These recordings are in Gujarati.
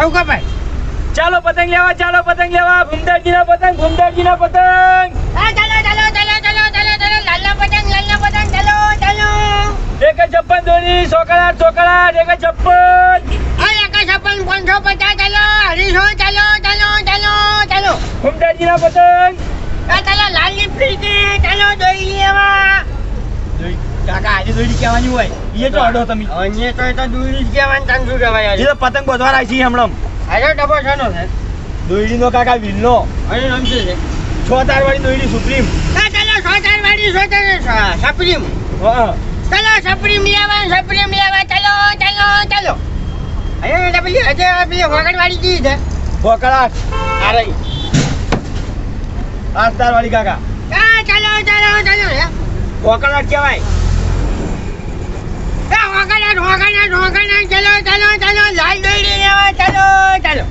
ચૌકા ભાઈ? ચાલો પતંગ લેવા ચાલો પતંગ લેવા. ભૂમદારજીના પતંગ ભૂમદારજીના પતંગ. હા ચાલો ચાલો ચાલો ચાલો ચાલો ચાલો લાલના પતંગ લાલના પતંગ ચાલો ચાલો. એક છપ્પન દોરી સોકડા સોકડા એક છપ્પન. હા એક છપ્પન પાંચસો પચાસ ચાલો અઢીસો ચાલો ચાલો ચાલો ચાલો. ભૂમદારજીના પતંગ. હા ચાલો લાલની ફીરકી ચાલો દોરી લેવા. કાકા આજે દોડી કહેવાની હોય. એ તો અડો તમે. અન્ય તો એ તો દૂરી કહેવાની શું કહેવાય એ તો પતંગ બધવા રાખી હમણાં. આજે ડબો શાનો છે. દોયડીનો કાકા વિલનો. અને છે છ. તાર વાળી દોયડી સુપ્રીમ. હા ચાલો સો ચાર વાળી સપ્રીમ. હા. ચાલો સપ્રીમ લેવા સપ્રીમ લેવા ચાલો ચાલો ચાલો. અહીંયા ડબલી હજે પેલી વગડવાળી જી છે. ફોકડાટ આ રહી. આઠ વાળી કાકા. ચાલો ચાલો ચાલો હે ફોકડાટ કહેવાય. એ વગડાટ વગડાટ વગડાટ ચાલો ચાલો ચાલો લાલ દોડી લેવા ચાલો ચાલો.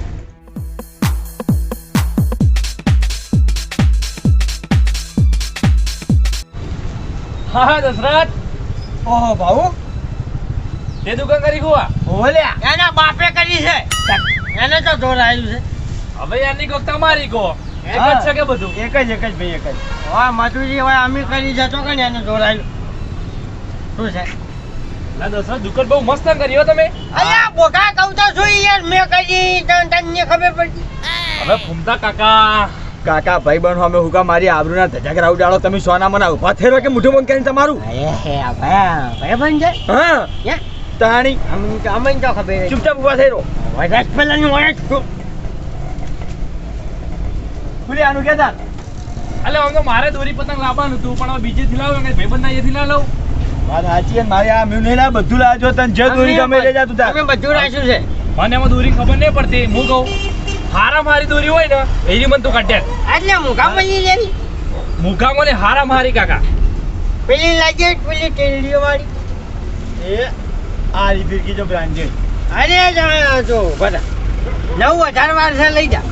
હા હા દશરથ. ઓહો ભાઉ. તે દુકાન કરી ગોવા ઓલ્યા એના બાપે કરી છે. એને તો ધોરાયું છે. હવે એની કોક તમારી કો એક જ છે કે બધું? એક જ એક જ ભાઈ એક જ. હા મધુજી હવે અમે કરી જતો કે ને એને ધોરાયું શું છે? ના દશરથ દુકાન બહુ મસ્ત કર્યો તમે. અલ્યા બોકા કહું તો શું યાર મેં કઈ તને તને ખબર પડી. હવે ફૂમતા કાકા. કાકા ભાઈ બહેનો અમે હુકા મારી આબરૂના ધજાગરા ઉડાડો. તમે સોના મના ઊભા થયો કે મુઠું બંધ કરીને તમારું? ભાઈ ભાઈ બન છે? હા. તાણી. અમને તો ખબર ચૂપચાપ ઊભા થયો વધારે પેલાની વળે છું. આનું કેતા. અલે આમ તો મારે દોરી પતંગ લાવવાનું હતું પણ હવે બીજેથી લાવ્યો ભાઈબંધ ભાઈ બંધ અહીંયાથી ના લઉં વાત સાચી છે મારે આ મેં નહીં બધું લાવજો તને. જે દોરી ગમે લઈ જા તું તાર. અમે બધું રાખ્યું છે. મને એમાં દોરી ખબર નહીં પડતી. હું કહું હારા મારી દોરી હોય ને એની મને તું કાઢે એટલે મુખા મળી લેવી મુકામો ને હારા મારી કાકા. પેલી લાગે પેલી ટેલીઓ વાળી. એ આ રીફિરકી જો બ્રાન્ડેડ અરે જણા તો બધા. નવ હજાર વાર લઈ જા.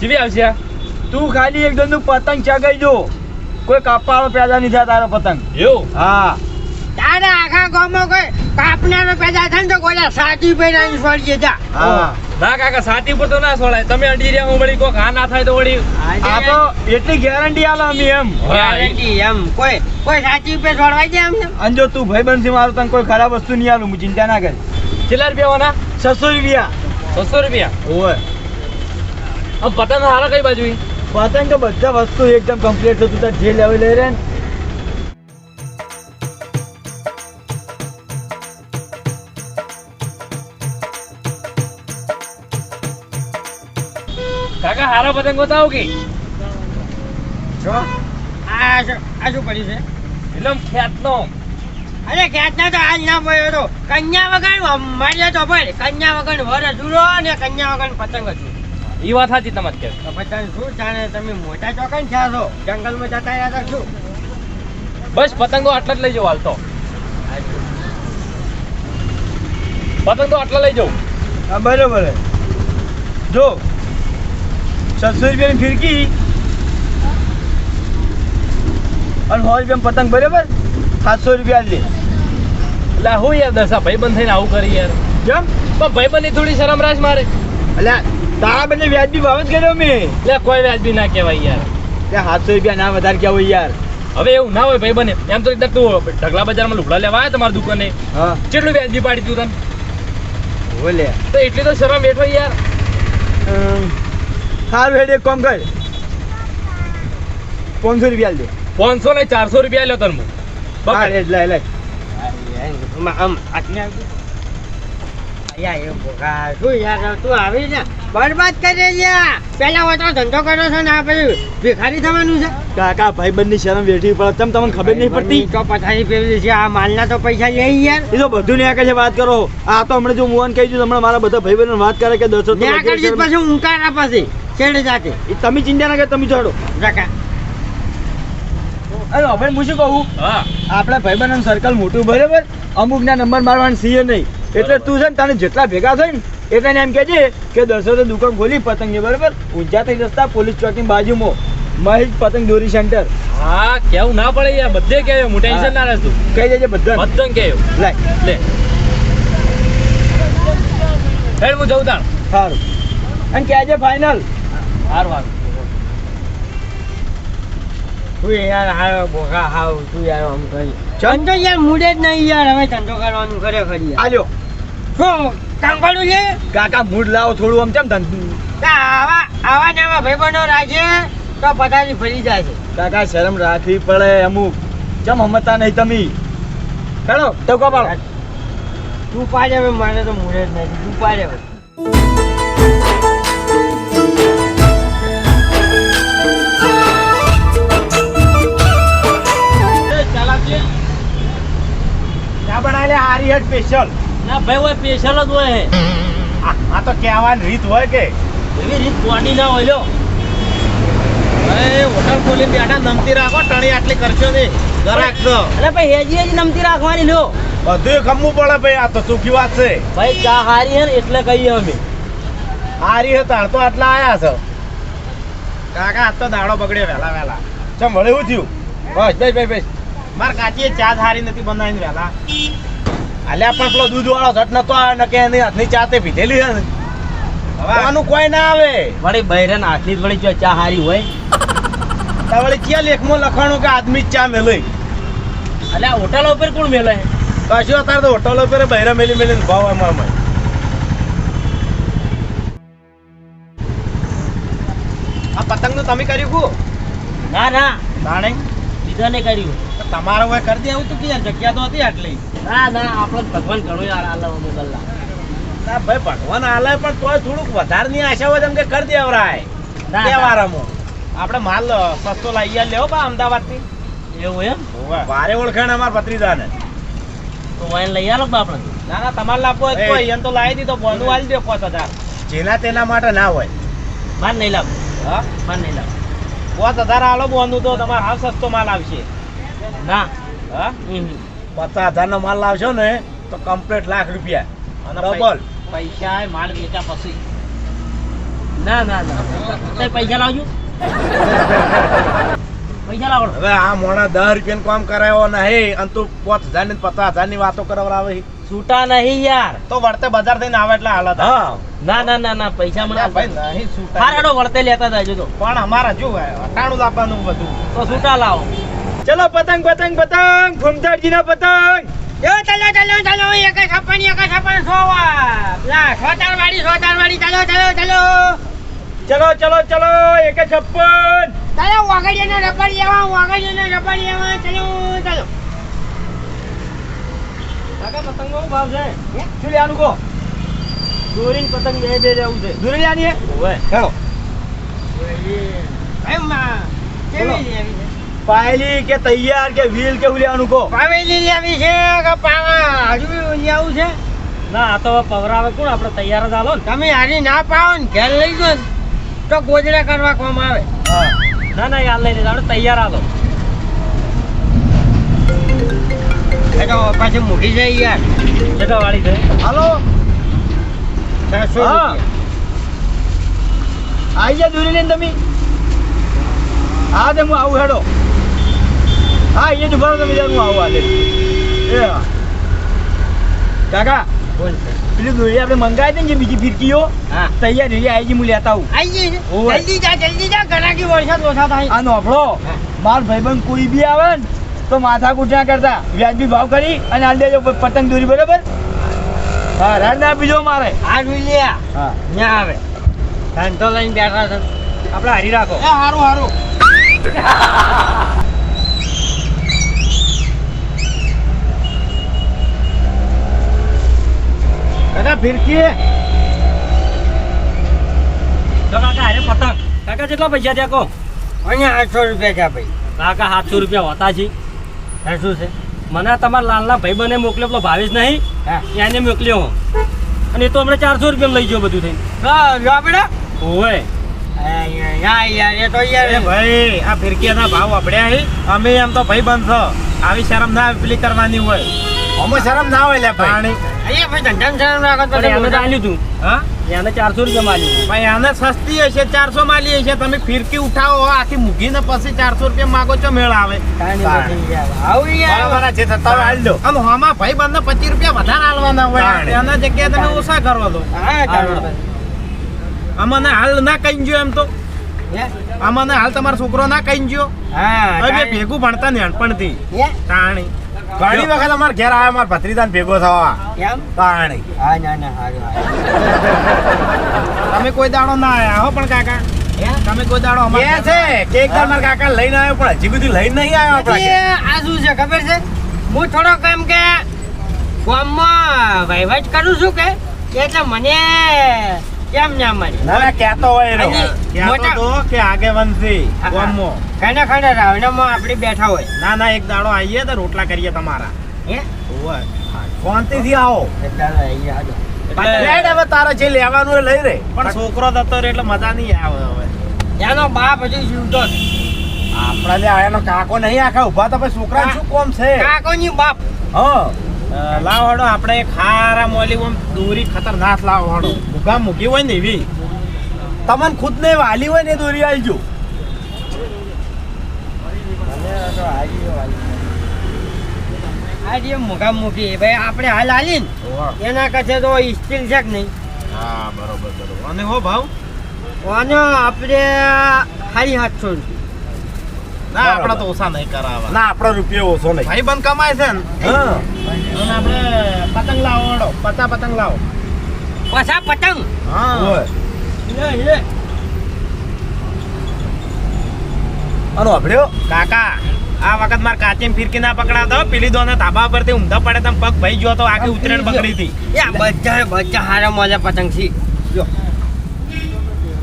જીવી આવશે તું ખાલી એક દોન પતંગ ચગાઈ જો કોઈ કાપાળો પેદા નહીં થાય તારો પતંગ. એવું? હા. તારા આખા ગામમાં કોઈ કાપનારો પેદા થાય ને તો કોઈ સાચી પહેરાની છોડીએ જા. હા. ના કાકા સાતી પર તો ના છોડાય તમે અડી રહ્યા હું વળી કોક હા ના થાય તો વળી. આ તો એટલી ગેરંટી આલો અમે એમ. ગેરંટી એમ. કોઈ કોઈ સાચી પે છોડવાય છે એમને અને જો તું ભાઈ બનશી મારું તને કોઈ ખરાબ વસ્તુ નહીં આલું હું ચિંતા ના કરી. કેટલા રૂપિયા વાના? છસો રૂપિયા. છસો રૂપિયા? ઓય. હવે પતંગ હારા કઈ બાજુ પતંગ તો બધા વસ્તુ એકદમ કમ્પ્લીટ હતું તાર જે લેવી લઈ રહે ને. કાકા હારા પતંગ બતાવો કે જો આ શું આ શું કર્યું છે? એકદમ ખ્યાતનો. અરે ક્યાંના તો આજ ના પડ્યો તો. કન્યા વગર માર્યા તો ભાઈ કન્યા વગર વર અધૂરો અને કન્યા વગર પતંગ હતું એ વાત સાચી તમારે કે. શું જાણે તમે મોટા ચોકન છો? જંગલમાં જતા રહ્યા છો બસ પતંગો આટલા જ લઈ જાવ હાલ તો. પતંગ તો આટલા લઈ જાઉં હા બરોબર જો છસો રૂપિયાની ફિરકી. અને સો રૂપિયા પતંગ બરાબર? સાતસો રૂપિયા લે. એટલે હું યાર દશા ભાઈ બંધ થઈને આવું કરી યાર. કેમ? પણ ભાઈ બંધ થોડી શરમ રાજ મારે. એટલે તારા બંને વ્યાજબી ભાવ જ કર્યો મેં. એટલે કોઈ વ્યાજબી ના કહેવાય યાર. એટલે સાતસો રૂપિયા ના વધારે કહેવાય યાર? હવે એવું ના હોય ભાઈ બને એમ તો તું ઢગલા બજારમાં લુગડા લેવા આવ્યા તમારી દુકાને? હા. કેટલું વ્યાજબી પાડી તું તને? બોલે તો એટલી તો શરમ બેઠો યાર. સારું હેડ એક કામ કર. પાંચસો રૂપિયા દે. પાંચસો ને ચારસો રૂપિયા લ્યો તને. હેડ લાય લાય આમ આટલી અયા એ બોગા શું યાર તું આવી ને? બરબાદ કરી રહ્યા પેલા હોય તો ધંધો કર્યો છે ને આ પછી ભિખારી થવાનું છે. કાકા ભાઈ બંધની શરમ વેઠવી પડે. તમ તમને ખબર નહીં પડતી? તો પથારી પેલી છે. આ માલના તો પૈસા લે યાર. એ તો બધું ન્યા છે વાત કરો. આ તો હમણાં જો મોહન કહી દીધું હમણાં મારા બધા ભાઈ બહેન વાત કરે કે દસો કરજી શરમ. પછી ઊંકારા પછી છેડે જાતે. એ તમે ચિંતા ના કરો તમે ચડો. કાકા. અરે હવે હું શું કહું? હા. આપણા ભાઈ બહેન સર્કલ મોટું બરાબર? અમુક ના નંબર મારવાનું સીએ નહીં. એટલે તું છે ને તને જેટલા ભેગા થઈ ને એટલે એમ કહેજે કે દસો તો દુકાન ખોલી પતંગની બરાબર ઊંઝા થઈ રસ્તા પોલીસ ચોકની બાજુમાં. મહેશ પતંગ દોરી સેન્ટર. હા કેવું ના પડે યાર બધે કહેવાય હું ટેન્શન ના રહેતું. કહી દેજે બધા બધું કેવું લાય. લે. હેડ હું જઉં તાણ. સારું અને કહેજે ફાઇનલ હારું સારું તું યાર હારો ભોગા હાવ તું યાર આમ કરી. ચંદો ધંધો યાર મૂડે જ નહીં યાર હવે ધંધો કરવાનું ખરેખર આલ્યો કામ છે? કાકા મૂડ લાવો થોડું આમ કેમ ધંધું તો આવા આવા ને આવા ભાઈબંધો રાખે તો પથારી ફરી જાય છે. કાકા શરમ રાખવી પડે અમુક. ચમ હમતા નહીં તમે? હેડો તો કો પાડો. તું પાડે હવે મારે તો મૂડે જ નથી. તું પાડે હવે. ચા બનાવી લે હારી હેડ સ્પેશિયલ ના ભાઈ હોય સ્પેશિયલ જ હોય. આ તો કહેવાની રીત હોય કે? એવી રીત બોડી ના હોય લ્યો. હોટલ ખોલી બેઠા નમતી રાખો ટણી આટલી કરશો ને ગરાક તો. અરે ભાઈ હેજી હેજી નમતી રાખવાની લ્યો. બધું ખમવું પડે ભાઈ આ તો સુખી વાત છે. ભાઈ ચા હારી હે ને એટલે કહીએ અમે. હારી હતા તો આટલા આયા છો. કાકા આજ તો દાડો બગડ્યો વહેલા વહેલા. ચમ વળે એવું થયું બસ ભાઈ ભાઈ બેસ. માર કાચીએ ચા હારી નથી બનાવીને વહેલા. અલ્યા પણ પેલો દૂધ વાળો ઝટ નતો આવે ને કે એની હાથની ચા તે પીધેલી છે આનું કોઈ ના આવે. વળી બૈરન આટલી જ વળી ચા હારી હોય. તો વળી ક્યાં લેખમાં લખાણું કે આદમી જ ચા મેલે? અલ્યા હોટલ ઉપર કોણ મેલે? કશું અત્યારે તો હોટલો ઉપર બૈરા મેલી મેલી ભાવ એમાં. આ પતંગનું તમે કર્યું કુ? ના ના. તાણે? બીજા ને કર્યું તમારો હવે કરી દે આવું તું ક્યાં? જગ્યા તો હતી આટલી. ના ના આપણે ભગવાન ઘણું યાર આલા ના ભાઈ ભગવાન આલે પણ તોય થોડુંક વધારે ની આશા હોય એમ કે કરી દેવરાય રાય તહેવારમાં આપણે માલ સસ્તો લાવી લેવો બા અમદાવાદથી એવું એમ? વારે ઓળખાણ અમાર ભત્રીજાને. તો વાઈન લઈ આલો બા આપણે. ના ના તમારે લાવવો હોય તો એમ તો લાવી દીધો બોનું આલી દે પાંચ હજાર. જેના તેના માટે ના હોય. માન નહીં લાવ. હા? માન નહીં લાવ. પાંચ હજાર આલો બોનું તો તમારે હાવ સસ્તો માલ આવશે. ના. હા? હમ. પચાસ હજાર નો માલ લાવશો ને તો કમ્પ્લીટ લાખ રૂપિયા. અને ડબલ પૈસા માલ વેચા પછી. ના ના ના. પૈસા લાવજો. પૈસા લાવો. હવે આ મોણા દસ રૂપિયા કામ કરાયો નહીં અને તું પાંચ હજારની પચાસ હજારની વાતો કરાવરાવે છે. છૂટા નહીં યાર. તો વળતે બજાર થઈને આવે એટલે હાલત. હા. ના ના ના ના પૈસા મને ભાઈ નહીં છૂટા. લેતા જાજો તો. પણ અમારા જો અટાણું લાવવાનું બધું. તો છૂટા લાવો. ચલો પતંગ પતંગ પતંગ ફૂમતાડજી ના પતંગ. જો ચાલો ચાલો ચાલો એક છપ્પન એક છપ્પન સો લા સોતાર વાળી સોતાર વાળી ચાલો ચાલો ચાલો. ચલો ચલો ચલો એક છપ્પન. ચાલો ને રબડી આવા વાગડિયાને રબડી આવા ચાલો ચાલો. કાકા પતંગ બહુ ભાવ છે. શું લેવાનું કહો? દોરીને પતંગ બે બે લેવું છે. દૂરી લેવાની હે? એમ કેવી લેવી છે પાયલી કે તૈયાર કે વ્હીલ કે ઉલી લેવાનું કહો? પાવેલી લેવી છે કે પાવા? હજુ લેવું છે? ના આ તો પવરાવે કોણ? આપણે તૈયાર જ આલો ને. તમે હારી ના પાવો ને ઘેર લઈ ગયો ને તો ગોજડા કરવા કોમ આવે. હા. ના ના યાર લઈ લીધા આપણે તૈયાર આલો એ તો પાછી મૂકી જાય યાર. એટલો વાળી છે? હાલો. છસો હા. રૂપિયા. આઈ જા દૂરી લઈને તમે. હા તે હું આવું હેડો. હા અહીંયા જ જ્યારે હું આવું હાલે એ. કાકા બોલ પેલી દોરી આપણે મંગાવી હતી ને જે બીજી ફિરકીઓ? હા. તૈયાર રહી આઈ હું લેતા આવું. આઈ જઈ છે. ઓવે. જલ્દી જા જલ્દી જા ગરાકી વરસાદ ઓછા થાય. આ નોફળો. માર ભાઈબંધ કોઈ બી આવે ને તો માથા કૂટના કરતા. વ્યાજબી ભાવ કરી અને આ દેજો પતંગ દોરી બરાબર? હા રાડ ના બીજો મારે. આ રૂલિયા હા. ન્યા આવે. ધંધો લઈને બેઠા છે. આપણે હારી રાખો. એ હારું હારું. કાકા ફિરકી તો કાકા અરે પતંગ. કાકા કેટલા પૈસા ત્યાં કહો? અહીંયા આઠસો રૂપિયા છે ભાઈ. કાકા સાતસો રૂપિયા હોતા છે. શું છે? મને તમારા લાલના ભાઈ બને મોકલ્યો પેલો ભાવેશ નહીં. હા. એને મોકલ્યો હું. અને એ તો હમણાં ચારસો રૂપિયા લઈ ગયો બધું થઈને. હા જો આપણે. ઓવે. યાર યાર એ તો યાર ભાઈ આ ફિરકીના ભાવ હી અમે એમ તો ભાઈ બંધ આવી શરમ ના પેલી કરવાની હોય. અમે શરમ ના હોય લે ભાઈ. અહીંયા ભાઈ ધંધા શરમ રાખો તો પણ આલ્યું તું. હા? એને ચારસો રૂપિયા માલી ભાઈ આને સસ્તી હશે ચારસો માલી હશે. તમે ફિરકી ઉઠાવો આખી મૂકીને પછી ચારસો રૂપિયા માગો છો મેળ આવે. આવું યાર. બરાબર છે તો હાલ દો. આમ હમા ભાઈ બંને પચીસ રૂપિયા વધારે હાલવાના હોય. એના જગ્યાએ તમે ઓછા કરો તો. અમને હાલ ના કહી ગયો એમ તો? અમને હાલ તમારો છોકરો ના કઈ ગયો. ભેગું ભણતા ને હે? તાણી. ઘણી વખત અમાર ઘેર આવ્યા અમાર ભત્રીદાન ભેગો થવા. એમ પાણી હા ના ના હારું તમે કોઈ દાડો ના આવ્યા હો પણ કાકા? તમે કોઈ દાડો છે? મારા કાકા લઈને આવ્યો પણ હજી બધું લઈને નહીં આવ્યો આપણા આ શું છે ખબર છે? હું થોડોક એમ કે ગામમાં વહીવટ કરું છું કે? એટલે મને કેમ ના મળે? ના કહેતો હોય મોટા તો કે આગેવાનથી હા. ગામમાં. ખાના ખાના રાવણામાં આપણે બેઠા હોય. ના ના એક દાડો આવીએ તો રોટલા કરીએ તમારા. હે? ઓવે. શાંતિથી આવો. અહીંયા હાલો. એટલે- લેડ હવે તારે જે લેવાનું એ લઈ રે પણ છોકરો થતો રે એટલે મજા નહીં આવે હવે. એનો બાપ હજુ જીવતો. આપણા લે કાકો નહીં આખા ઊભા તો પછી છોકરા શું કોમ છે? કાકોની બાપ. હ લાવો હડો આપણે ખારા મોલી ઓમ દોરી ખતરનાક લાવો હડો. ભૂગા મૂકી હોય ને એવી. તમને ખુદ ને વાલી હોય ને દોરી આલજો. આ જે મોઘા મૂકી ભાઈ આપણે હાલ હાલી ને એના કરતા તો સ્ટીલ છે કે નહીં? હા બરોબર બરોબર. અને હો ભાવ? આનો આપણે ખાલી સાતસો ના આપણે તો ઓછા નહીં કરાવવા. ના આપણો રૂપિયો ઓછો નહીં. ભાઈ બંધ કમાય છે ને? હા. અને આપણે પતંગ લાવો પચા પતંગ લાવો. પાછા પતંગ? હા. લે લે. આનો અભડ્યો કાકા આ વખત માર કાચેમ ફિરકી ના પકડાતો પેલી દોને ધાબા પરથી ઊંધા પડે તમ પગ ભાઈ ગયો તો આખી ઉતરેણ પકડી હતી. એ બચ્ચા બધા હારા મોજા પતંગ છે.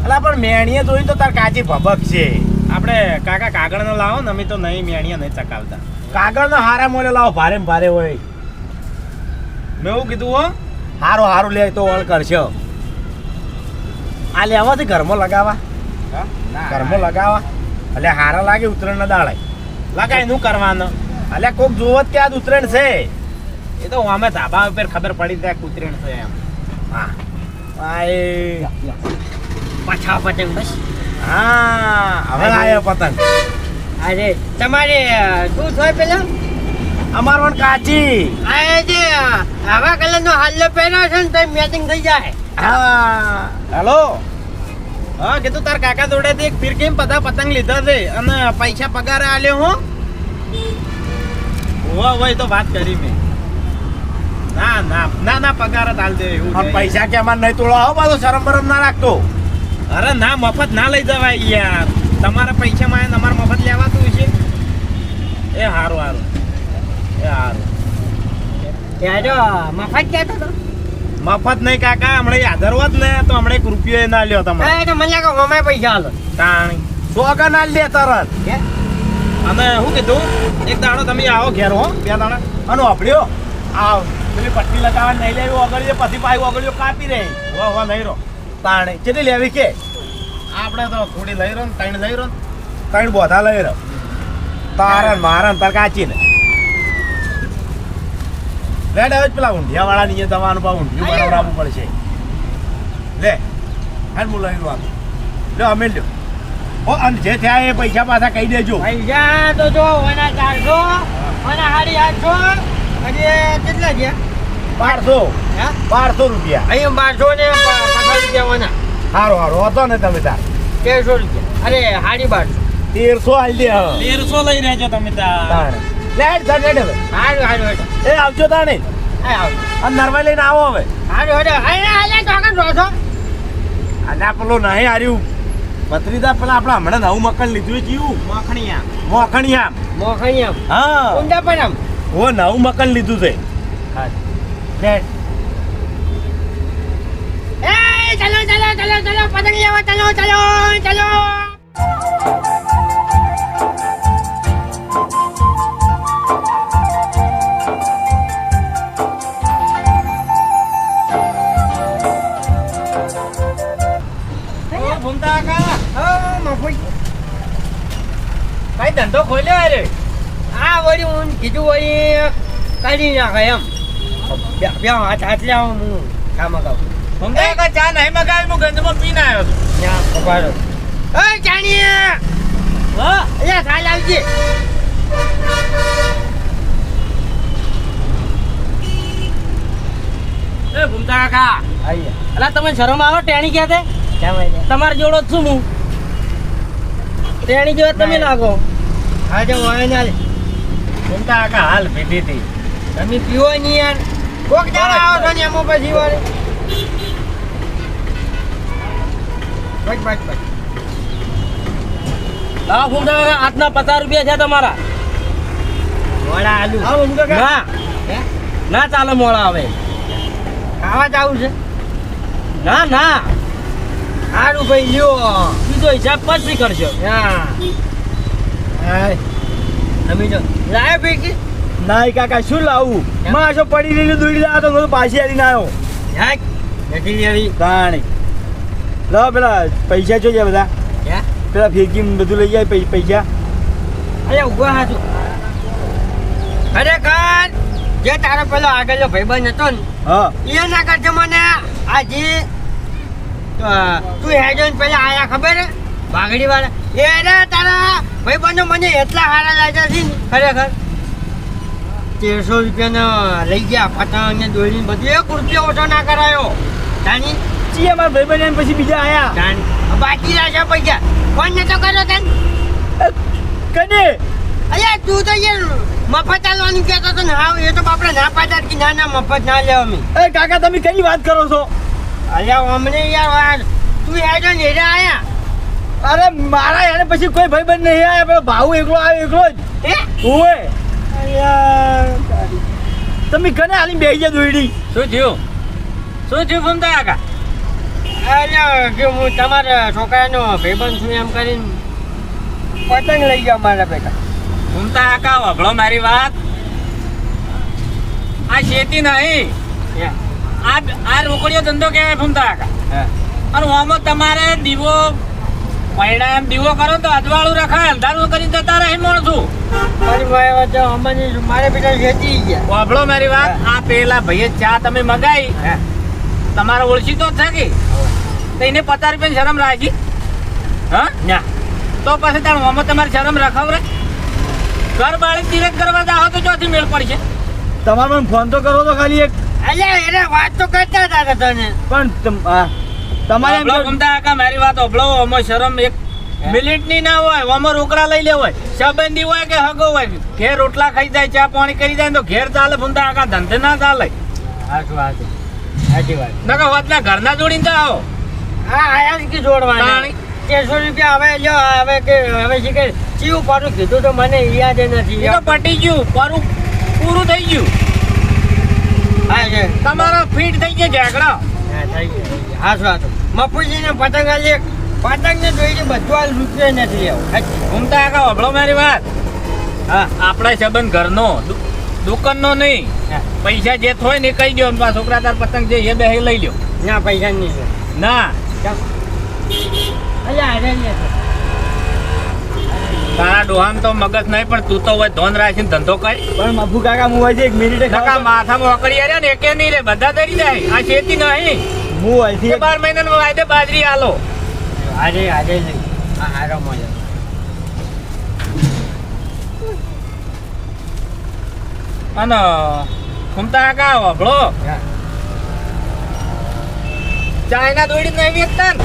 અલા પણ મેણીએ જોઈ તો તાર કાચી ભબક છે. આપણે કાકા કાગળ નો લાવો ને અમે તો નહીં મેણીએ નહીં ચકાવતા. કાગળનો હારા મોલે લાવો ભારે ભારે હોય. મેં એવું કીધું હો. હારો હારું લે તો ઓળ કરશો. આ લેવાથી ઘરમાં લગાવા. ઘરમાં લગાવા. એટલે હારા લાગે ઉત્તરાયણ ના દાડે લગાયનું કરવાનું? એટલે કોક જોવત કે આજ ઉત્તરાયણ છે. એ તો અમે ધાબા ઉપર ખબર પડી જાય ઉત્તરાયણ છે એમ. હા. એ પાછા પતંગ બસ. હા હવે આયો પતંગ. અરે તમારે શું થાય પેલા? અમાર પણ કાચી. આ જે આવા કલર નો હાલ્લો પહેર્યો છે ને તો મેચિંગ થઈ જાય. હા. હેલો હા કીધું તાર કાકા જોડેથી એક કેમ બધા પતંગ લીધા છે અને પૈસા પગાર આલ્યો હું. હોવા હોય તો વાત કરી મેં. ના ના ના ના પગાર જ આલ દે એવું પણ પૈસા કે અમાર નહીં તોડો? આવો પાછો શરમ બરમ ના રાખતો. અરે ના મફત ના લઈ જવાય યાર. તમારા પૈસા માં તમારે મફત લેવાતું છે એ હારું હારું. એ હારું. ત્યારે મફત કહેતો હતો મફત નહીં કાકા હમણાં યાદરવો જ ને તો હમણાં એક રૂપિયો ના લ્યો તમારે. એ તો મને લાગે મમાય પૈસા હાલો તાણી. સોગા ના લે તરત? અને શું કીધું એક દાણો તમે આવો ઘેર હો. બે દાણા અને આપડ્યો આવ. પેલી પટ્ટી લગાવવા નહીં લેવી ઓગળીએ પછી પાછી ઓગળીઓ કાપી રહી હો હો નહીં રહો. તાણે. કેટલી લેવી કે? આપણે તો થોડી લઈ રહ્યો ને ત્રણ લઈ રહ્યો ત્રણ બોધા લઈ રહ્યો તારા ને મારા તાર કાચી ને. લેડ આવે જ પેલા ઊંધિયા વાળા ની દવાનું પા ઊંધિયું બનાવડાવવું પડશે. લે હાલ હું લઈ લઉં લો અમે લ્યો. ઓ અને જે થયા એ પૈસા પાછા કહી દેજો. પૈસા તો જો ઓના ચારસો ઓના સાડી આઠસો અને કેટલા છે બારસો. હે? બારસો રૂપિયા. અહીંયા બારસો ને પચાસ રૂપિયા ઓના. સારો સારો હતો ને તમે તાર. તેરસો રૂપિયા. અરે સાડી બારસો. તેરસો હાલ દે હવે. તેરસો લઈ રહ્યા છો તમે ત્યાં તાણે લેડ લેટ હવે. હારું હારું હેઠો. એ આવજો તાણે. હા આવજો. અને નરવા લઈને આવો હવે. હારું હેઠો. અરે અરે કાકા રહો છો. અને પેલો નહીં હાર્યું. પત્રીદા પેલા આપણે હમણાં નવું મકાન લીધું જીવું મોખણિયા. મોખણી આમ મોખણી આમ હા. ઊંડા પણ આમ. ઓ નવું મકાન લીધું છે. હા. એ ચલો ચલો ચલો ચલો પતંગ લેવા ચલો ચલો ચલો. ધંધો ખોલ્યો અરે આ વળી હું કીધું વળી કાઢી નાખે એમ. બે હાથ હાથ લે હું ચા કાકા ચા નહીં મગાવી હું ગંજમાં પીને આવ્યો છું. ઊભા એ ઓય હા? એ કાકા. અહીંયા અલા તમે શરમ આવો ટેણી ક્યાં તે કેમ જોડો જ છું હું. ટેણી જેવા તમે લાગો. આજે ના લે. ભૂમતા હાલ પીધી હતી તમે પીવો નહીં યાર. કોક દાડા આવો છો ને એમાં પછી વળે બસ બસ બસ લાવો ઘૂમતા કાકા આજના પચાસ રૂપિયા છે તમારા. મોડા આલુ. આવો ઘૂમતા કાકા. હે? ના ચાલે મોડા આવે ખાવા જાવું છે. ના ના. સારું ભાઈ લ્યો. બીજો હિસાબ પછી કરશો હા. હાય. તમે જો લાય કાકા શું લાવું? માસો પડી રહેલી દોડી લાવો તો પાછી આવીને આવ્યો યાક નથી તાણી. લાવો પેલા પૈસા જોઈએ બધા? પેલા ફેંકી બધું લઈ જાય પૈસા. અરે ઊભા હાચું ખરેખર જે તારો પેલો આગળનો ભાઈબંધ હતો ને હા. એ ના કરશે મને આજે તું હેજો પેલા આયા ખબર હે બાગડી વાળા એ રે તારા ભાઈબંધો મને એટલા સારા લાગ્યા છે ને ખરેખર. તેરસો રૂપિયાનો લઈ ગયા પતંગ ને દોરી બધું. એક રૂપિયા ઓછો ના કરાયો. તાની ચી અમારા ભાઈબંધ એને પછી બીજા આયા? બાકી રહ્યા પૈસા. ફોન નતો કર્યો તને? કને? અલ્યા તું તો યાર મફત આલવાનું કહેતો હતો ને. હા એ તો બાપડે ના પાડ્યા કે ના ના મફત ના લેવા અમે. એ કાકા તમે કઈ વાત કરો છો? અલ્યા અમને યાર તું હેજો ને આયા. અરે મારા એને પછી કોઈ ભાઈબંધ નહીં આવે પેલો ભાવ એકલો આવ્યો એકલો જ. ઓએ તમે કને આલી બેસી જા દોડી શું થયું? શું થયું ઘૂમતા કાકા અરે કે હું તમારા છોકરાનો ભાઈબંધ છું એમ કરીને પતંગ લઈ જાઓ મારા બેટા. ઘૂમતા આકા વભળો મારી વાત. આ શેતી નહીં. આ આ રોકડીયો ધંધો કહેવાય ઘૂમતા આકા હે. અને આમાં તમારે દીવો પૈડા એમ દીવો કરો તો અજવાળું રખાય અંધારું કરી જતા રહે મોણસું. મારી માએ વાત તો અમને મારે બેટા વેચી ગયા. વાપડો મારી વાત. આ પેલા ભાઈએ ચા તમે મગાઈ. હે. તમારે ઓળખી તો જ છે કે? તો એને પચાસ રૂપિયાની શરમ રાખી હા? ના. તો પછી તાર મોમાં તમારે શરમ રખાવરે ઘર બાળી તિરક કરવા જાઓ તો ચોથી મેળ પડશે. તમારે મને ફોન તો કરો તો ખાલી એક. અલ્યા એને વાત તો કરતા હતા તને? પણ તમારે એમ ગમતા કાકા મારી વાત ઓભળો ઓમાં શરમ એક મિનિટની ના હોય ઓમાં રોકડા લઈ લેવાય સંબંધી હોય કે હગો હોય ઘેર રોટલા ખાઈ જાય ચા પાણી કરી જાય તો ઘેર ચાલે ભૂમતા આખા ધંધે ના ચાલે. હાચું વાત સાચી વાત. નકર હોતના ઘરના જોડીને આવો હા આયા જ કે જોડવાના. તેરસો રૂપિયા હવે લ્યો હવે કે હવે શી કે ચીવું પાડું. કીધું તો મને યાદ નથી. તો પટી ગયું પરું પૂરું થઈ ગયું. હા છે. તમારો ફીટ થઈ ગયો ઝાકડો. હા, થઈ ગયો હા. હાચું હાચું મફુજીને પતંગ આલી પતંગને પતંગ ને જોઈને બધું આ રૂપિયા નથી લેવો. ઘૂમતા કાકા વભળો મારી વાત. હા આપણા સંબંધ ઘરનો. દુકાનનો નહીં. પૈસા જે થોય ને કહી દો છોકરા તાર પતંગ છે એ બે લઈ લ્યો. ના પૈસા નહીં છે. ના. તારા ડોહામ તો મગજ નહીં પણ તું તો હોય ધોન રાખીને ધંધો કર. પણ મફુ કાકા હું હોય છે એક મિનિટે કાકા માથામાં ઓકળી આર્યા ને એકે નહીં રે બધા તરી જાય. આ ખેતી નહીં. હું અહીંથી એ બાર મહિનાનો વાયદે બાજરી આલો. હારે હારે લઈ હા હારો મળે અને ઘૂમતા કા હા. ચાઇના દોડી નહીં વેચતા ને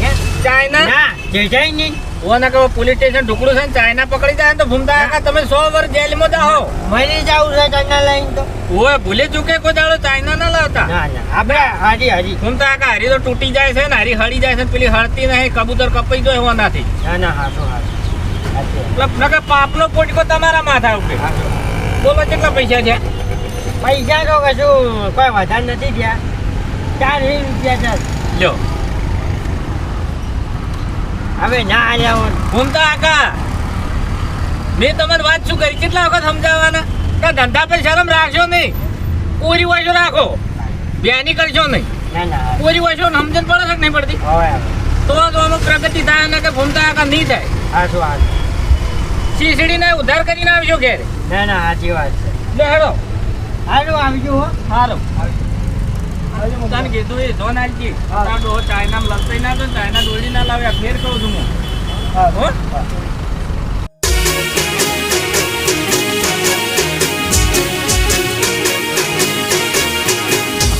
હે? ચાઇના ના જાય નહીં ઓના કે પોલીસ સ્ટેશન ઢુકડું છે ને ચાઇના પકડી જાય તો ભૂમતા તમે સો વર્ષ જેલમાં જાઓ. મરી જાવું છે તને લઈને તો. ઓય ભૂલે ચૂકે કોઈ દાડો ચાઇના ના લાવતા? ના ના આપણે હારી હારી ઘૂમતા કાકા હારી તો તૂટી જાય છે ને હારી હળી જાય છે ને પેલી હળતી નહીં કબૂતર કપાઈ જાય હોવાનાથી ના ના હા તો હા પાપનો પોટકો તમારા માથા ઉપર. બોલો કેટલા પૈસા છે? પૈસા તો કશું કોઈ વધારે નથી થયા. ચાર રૂપિયા છે. લ્યો. હવે ના આલ્યા. ઘૂમતા આકા મેં તમારી વાત શું કરી? કેટલા વખત સમજાવવાના? કે ધંધા પર શરમ રાખશો નહીં? પૂરી વાંચો રાખો. બેની કરશો નહીં. પૂરી વાંચો સમજણ પડે છે નહીં પડતી? તો તો પ્રગતિ થાય ને કે ઘૂમતા આકા નહીં થાય. સીસીડીને ઉધાર કરીને આવજો ઘેર. ના ના સાચી વાત છે. લે હેડો હારું આવજો હો. સારું તને કીધું એ જોન આલજી. તારો ડોહો ચાઇનામાં લલતાઈ ના દો ને ચાઇના દોડી ના લાવ્યા ફેર કહું છું હું. હો.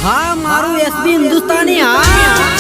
હા? મારું એસબી હિન્દુસ્તાની હા.